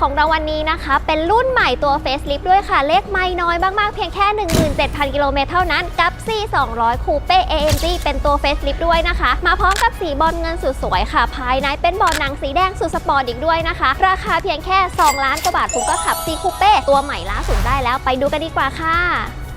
ของเราวันนี้นะคะ เป็นรุ่นใหม่ตัว Facelift ด้วยค่ะ เลขไม่น้อยมากๆ เพียงแค่ 17,000 กิโลเมตรเท่านั้น กับ C 200 Coupe AMG เป็นตัว Facelift ด้วยนะคะ มาพร้อมกับสีบอลเงินสุดสวยค่ะ ภายในเป็นบอลหนังสีแดงสุดสปอร์ตอีกด้วยนะคะ ราคาเพียงแค่ 2 ล้านกว่าบาทคุณก็ขับ C Coupe ตัวใหม่ล่าสุดได้แล้วไปดูกันดีกว่าค่ะ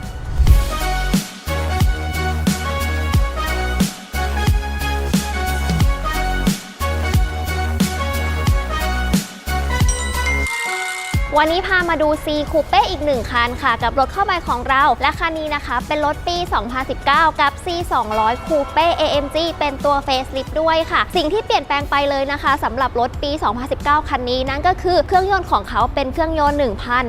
วันนี้พามาดู C Coupe อีกหนึ่งคันค่ะ กับรถเข้าใหม่ของเรา และคันนี้นะคะ เป็นรถปี 2019 กับ C 200 Coupe AMG เป็นตัว Facelift ด้วยค่ะ สิ่งที่เปลี่ยนแปลงไปเลยนะคะสำหรับรถปี 2019 คันนี้นั่นก็คือเครื่องยนต์ของเขาเป็นเครื่องยนต์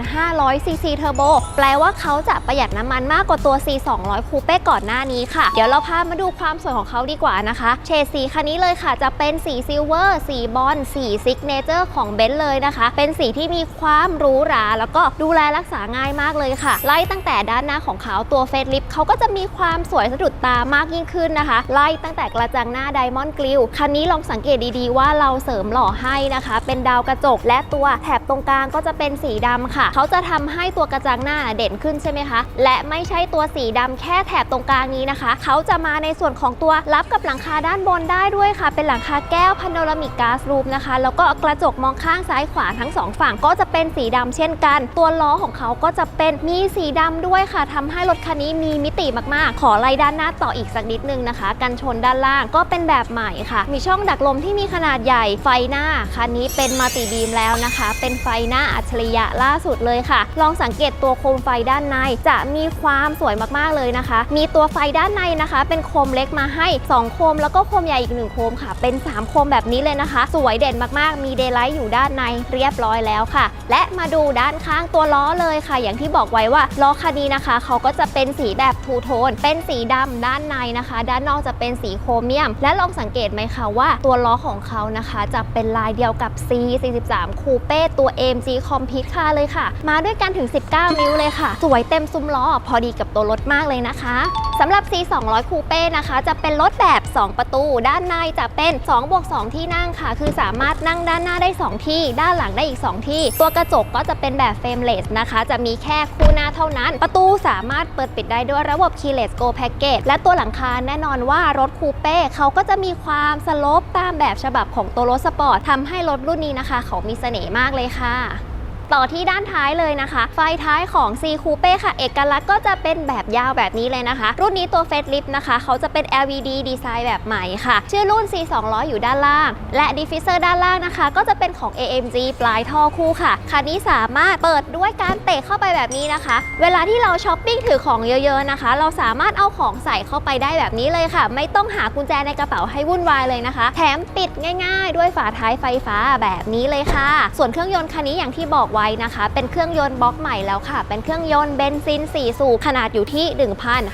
1,500 cc Turbo แปลว่าเขาจะประหยัดน้ำมันมากกว่าตัว C 200 Coupe ก่อนหน้านี้ค่ะ เดี๋ยวเราพามาดูความสวยของเขาดีกว่านะคะ เฉดสีคันนี้เลยค่ะจะเป็นสีซิลเวอร์สีบอลสีซิกเนเจอร์ของเบนซ์เลยนะคะ เป็นสีที่มีความหรูหราแล้วก็ดูแลรักษาง่ายมากเลยค่ะ ไล่ตั้งแต่ด้านหน้าของเขาตัวเฟสลิฟเขาก็จะมีความสวยสะดุดตามากยิ่งขึ้นนะคะ ไล่ตั้งแต่กระจังหน้าไดมอนด์กลิวคันนี้ลองสังเกตดีๆว่าเราเสริมหล่อให้นะคะ เป็นดาวกระจก และตัวแถบตรงกลางก็จะเป็นสีดำค่ะ เขาจะทำให้ตัวกระจังหน้าเด่นขึ้นใช่ไหมคะ และไม่ใช่ตัวสีดำแค่แถบตรงกลางนี้นะคะ เขาจะมาในส่วนของตัวรับกับหลังคาด้านบนได้ด้วยค่ะ เป็นหลังคาแก้วพาโนรามิกกาซรูปนะคะ แล้วก็กระจกมองข้างซ้ายขวาทั้งสองฝั่งก็จะเป็นสีดำเช่นกัน ตัวล้อของเขาก็จะเป็นมีสีดำด้วยค่ะทำให้รถคันนี้มีมิติมากๆ ขอไล่ด้านหน้าต่ออีกสักนิดนึงนะคะ กันชนด้านล่างก็เป็นแบบใหม่ค่ะ มีช่องดักลมที่มีขนาดใหญ่ไฟหน้าคันนี้เป็นมัลติบีมแล้วนะคะ เป็นไฟหน้าอัจฉริยะล่าสุดเลยค่ะ ลองสังเกตตัวโคมไฟด้านในจะมีความสวยมากๆเลยนะคะ มีตัวไฟด้านในนะคะ เป็นโคมเล็กมาให้ 2 โคม แล้วก็โคมใหญ่อีก 1 โคมค่ะ เป็น 3 โคมแบบนี้เลยนะคะ สวยเด่นมากๆ มีเดย์ไลท์อยู่ด้านในเรียบร้อยแล้วค่ะ และมาดูด้านข้างตัวล้อเลยค่ะ อย่างที่บอกไว้ว่าล้อคันนี้นะคะ เขาก็จะเป็นสีแบบทูโทน เป็นสีดำด้านในนะคะ ด้านนอกจะเป็นสีโครเมียม และลองสังเกตไหมคะว่าตัวล้อของเขานะคะ จะเป็นลายเดียวกับ C 43 Coupe ตัว AMG Complete Car เลยค่ะ มาด้วยกันถึง 19 นิ้วเลยค่ะ สวยเต็มซุ้มล้อ พอดีกับตัวรถมากเลยนะคะสำหรับ C 200 Coupe นะคะ จะเป็นรถแบบ 2 ประตู ด้านในจะเป็น2บวก2ที่นั่งค่ะ คือสามารถนั่งด้านหน้าได้ 2 ที่ ด้านหลังได้อีก 2 ที่ ตัวกระจกก็จะเป็นแบบเฟรมเลสนะคะ จะมีแค่คู่หน้าเท่านั้น ประตูสามารถเปิดปิดได้ด้วยระบบ Keyless Go Package และตัวหลังคาแน่นอนว่ารถคูเป้เขาก็จะมีความสโลปตามแบบฉบับของตัวรถสปอร์ตทำให้รถรุ่นนี้นะคะ เขามีเสน่ห์มากเลยค่ะ ต่อที่ด้านท้ายเลยนะคะ ไฟท้ายของ C Coupe ค่ะ เอกลักษณ์ก็จะเป็นแบบยาวแบบนี้เลยนะคะ รุ่นนี้ตัว Face Lift นะคะ เขาจะเป็น LED ดีไซน์แบบใหม่ค่ะ ชื่อรุ่น C 200อยู่ด้านล่าง และ Diffuser ด้านล่างนะคะ ก็จะเป็นของ AMG ปลายท่อคู่ค่ะคันนี้สามารถเปิดด้วยการเตะเข้าไปแบบนี้นะคะ เวลาที่เราช้อปปิ้งถือของเยอะๆนะคะ เราสามารถเอาของใส่เข้าไปได้แบบนี้เลยค่ะ ไม่ต้องหากุญแจในกระเป๋าให้วุ่นวายเลยนะคะ แถมปิดง่าย ๆ ด้วยฝาท้ายไฟฟ้าแบบนี้เลยค่ะ ส่วนเครื่องยนต์คันนี้อย่างที่บอกไว้นะคะ เป็นเครื่องยนต์บล็อกใหม่แล้วค่ะ เป็นเครื่องยนต์เบนซิน 4 สูบขนาดอยู่ที่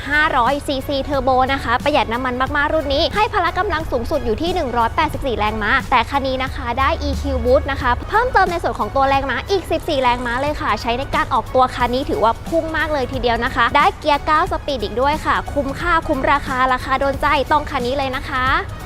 1,500 ซีซีเทอร์โบนะคะ ประหยัดน้ำมันมาก ๆ รุ่นนี้ ให้พละกำลังสูงสุดอยู่ที่ 184 แรงม้า แต่คันนี้นะคะได้ EQ Boost นะคะ เพิ่มเติมในส่วนของตัวแรงม้าอีก 14 แรงม้าเลยค่ะ ใช้ในการออกตัวคันนี้ถือว่าพุ่งมากเลยทีเดียวนะคะ ได้เกียร์ 9 สปีดอีกด้วยค่ะ คุ้มค่าคุ้มราคาราคาโดนใจต้องคันนี้เลยนะคะ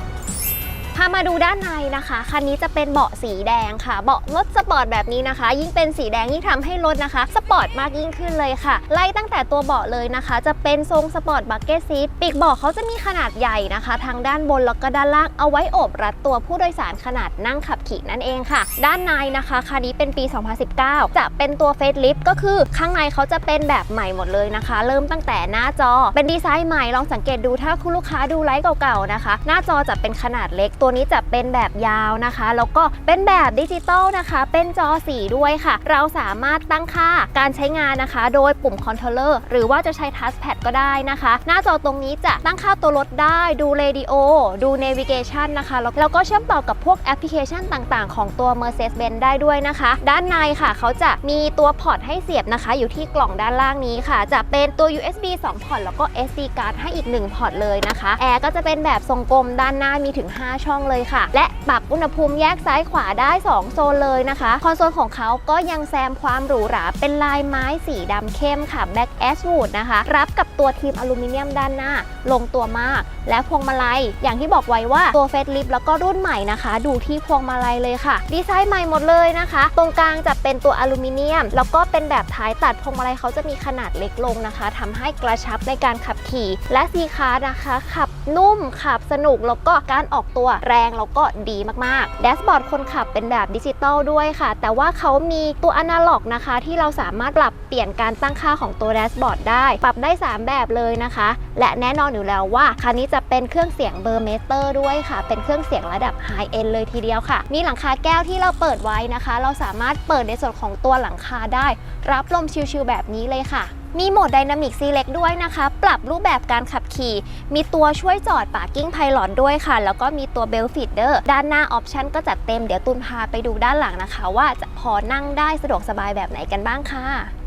พามาดูด้านในนะคะ คันนี้จะเป็นเบาะสีแดงค่ะ เบาะรถสปอร์ตแบบนี้นะคะ ยิ่งเป็นสีแดงยิ่งทำให้รถนะคะ สปอร์ตมากยิ่งขึ้นเลยค่ะ ไล่ตั้งแต่ตัวเบาะเลยนะคะ จะเป็นทรงสปอร์ตบักเก็ตซีทปีกเบาะเขาจะมีขนาดใหญ่นะคะ ทางด้านบนแล้วก็ด้านล่างเอาไว้โอบรัดตัวผู้โดยสารขนาดนั่งขับขี่นั่นเองค่ะ ด้านในนะคะคันนี้เป็นปี 2019 จะเป็นตัวเฟสลิฟก็คือข้างในเขาจะเป็นแบบใหม่หมดเลยนะคะ เริ่มตั้งแต่หน้าจอ เป็นดีไซน์ใหม่ลองสังเกตดูถ้าคุณลูกค้าดูไลฟ์เก่าๆนะคะ หน้าจอจะเป็นขนาดเล็กตัวนี้จะเป็นแบบยาวนะคะ แล้วก็เป็นแบบดิจิตอลนะคะ เป็นจอสีด้วยค่ะ เราสามารถตั้งค่าการใช้งานนะคะ โดยปุ่มคอนโทรลเลอร์หรือว่าจะใช้ทัชแพดก็ได้นะคะ หน้าจอตรงนี้จะตั้งค่าตัวรถได้ดูเรดิโอดูเนวิเกชันนะคะแล้วก็เชื่อมต่อกับพวกแอปพลิเคชันต่างๆ ของตัว Mercedes-Benz ได้ด้วยนะคะ ด้านในค่ะเขาจะมีตัวพอร์ตให้เสียบนะคะ อยู่ที่กล่องด้านล่างนี้ค่ะ จะเป็นตัว USB 2 พอร์ตแล้วก็ SD card ให้อีก 1 พอร์ตเลยนะคะ แอร์ก็จะเป็นแบบทรงกลมด้านหน้ามีถึง 5 ช่องห้องเลยค่ะ และปรับอุณหภูมิแยกซ้ายขวาได้ 2 โซนเลยนะคะ คอนโซลของเขาก็ยังแซมความหรูหราเป็นลายไม้สีดำเข้มค่ะ Black Ashwood นะคะ รับกับตัวทีมอลูมิเนียมด้านหน้า ลงตัวมาก และพวงมาลัย อย่างที่บอกไว้ว่าตัวเฟสลิฟแล้วก็รุ่นใหม่นะคะ ดูที่พวงมาลัยเลยค่ะ ดีไซน์ใหม่หมดเลยนะคะ ตรงกลางจะเป็นตัวอลูมิเนียม แล้วก็เป็นแบบท้ายตัดพวงมาลัยเขาจะมีขนาดเล็กลงนะคะทำให้กระชับในการขับขี่ และซีคาร์นะคะขับนุ่มขับสนุกแล้วก็การออกตัวแรงแล้วก็ดีมากๆแดชบอร์ดคนขับเป็นแบบดิจิตอลด้วยค่ะ แต่ว่าเขามีตัวอนาล็อกนะคะ ที่เราสามารถปรับเปลี่ยนการตั้งค่าของตัวแดชบอร์ดได้ ปรับได้ 3 แบบเลยนะคะ และแน่นอนอยู่แล้วว่าคันนี้จะเป็นเครื่องเสียงเบอร์เมเตอร์ด้วยค่ะ เป็นเครื่องเสียงระดับไฮเอ็นเลยทีเดียวค่ะ มีหลังคาแก้วที่เราเปิดไว้นะคะ เราสามารถเปิดในส่วนของตัวหลังคาได้ รับลมชิลๆแบบนี้เลยค่ะ มีโหมดไดนามิกซีเล็กด้วยนะคะ ปรับรูปแบบการขับขี่ มีตัวช่วยจอดปาร์กิ้งไพลอนด้วยค่ะ แล้วก็มีตัวเบลฟิดเดอร์ด้านหน้าออปชันก็จัดเต็ม เดี๋ยวตุนพาไปดูด้านหลังนะคะ ว่าจะพอนั่งได้สะดวกสบายแบบไหนกันบ้างค่ะ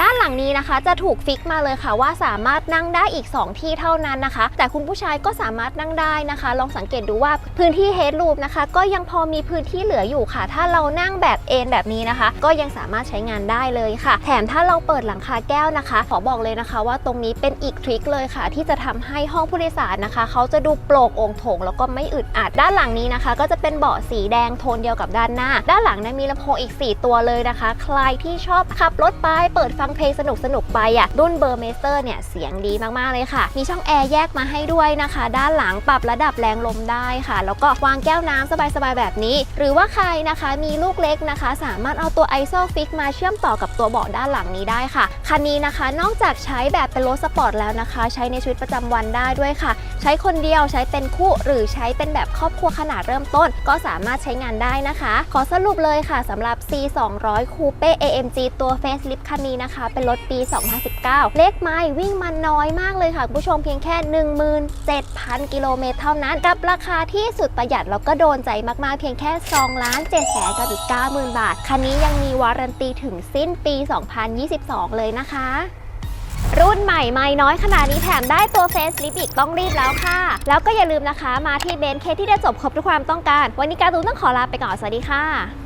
ด้านหลังนี้นะคะจะถูกฟิกมาเลยค่ะว่าสามารถนั่งได้อีก 2 ที่เท่านั้นนะคะ แต่คุณผู้ชายก็สามารถนั่งได้นะคะ ลองสังเกตดูว่าพื้นที่เฮดรูมนะคะ ก็ยังพอมีพื้นที่เหลืออยู่ค่ะ ถ้าเรานั่งแบบเอนแบบนี้นะคะ ก็ยังสามารถใช้งานได้เลยค่ะ แถมถ้าเราเปิดหลังคาแก้วนะคะ ขอบอกเลยนะคะ ว่าตรงนี้เป็นอีกทริคเลยค่ะ ที่จะทำให้ห้องผู้โดยสารนะคะ เขาจะดูโปร่งองโถงแล้วก็ไม่อึดอัดด้านหลังนี้นะคะ ก็จะเป็นเบาะสีแดงโทนเดียวกับด้านหน้า ด้านหลังเนยมีลำโพงอีก 4 ตัวเลยนะคะ ใครที่ชอบขับรถไปเปิดฟัังเพลงสนุกสนุกๆไปอะรุ่นเบอร์เมสเตอร์เนี่ยเสียงดีมากๆเลยค่ะ มีช่องแอร์แยกมาให้ด้วยนะคะ ด้านหลังปรับระดับแรงลมได้ค่ะ แล้วก็วางแก้วน้ำสบายๆแบบนี้ หรือว่าใครนะคะมีลูกเล็กนะคะ สามารถเอาตัว i s o f i x มาเชื่อมต่อกับตัวเบาะด้านหลังนี้ได้ค่ะ คันนี้นะคะนอกจากใช้แบบเป็นรถสปอร์ตแล้วนะคะ ใช้ในชีวิตประจำวันได้ด้วยค่ะ ใช้คนเดียวใช้เป็นคู่หรือใช้เป็นแบบครอบครัวขนาดเริ่มต้น ก็สามารถใช้งานได้นะคะ ขอสรุปเลยค่ะสำหรับ C 2 0 0 Coupe AMG ตัว Facelift คันนี้นะคะเป็นรถปี 2019 เลขไมล์วิ่งมันน้อยมากเลยค่ะคุณผู้ชมเพียงแค่ 17,000 กิโลเมตรเท่านั้น กับราคาที่สุดประหยัดแล้วก็โดนใจมากๆ เพียงแค่2ล้าน7แสนกับอีก90,000 บาท คันนี้ยังมีวารันตีถึงสิ้นปี 2022 เลยนะคะรุ่นใหม่ไม่น้อยขนาดนี้แถมได้ตัวเฟซลิปอีกต้องรีบแล้วค่ะ แล้วก็อย่าลืมนะคะ มาที่เบนเคที่ได้จบครบทุกความต้องการ วันนี้การ์ตูนต้องขอลาไปก่อน สวัสดีค่ะ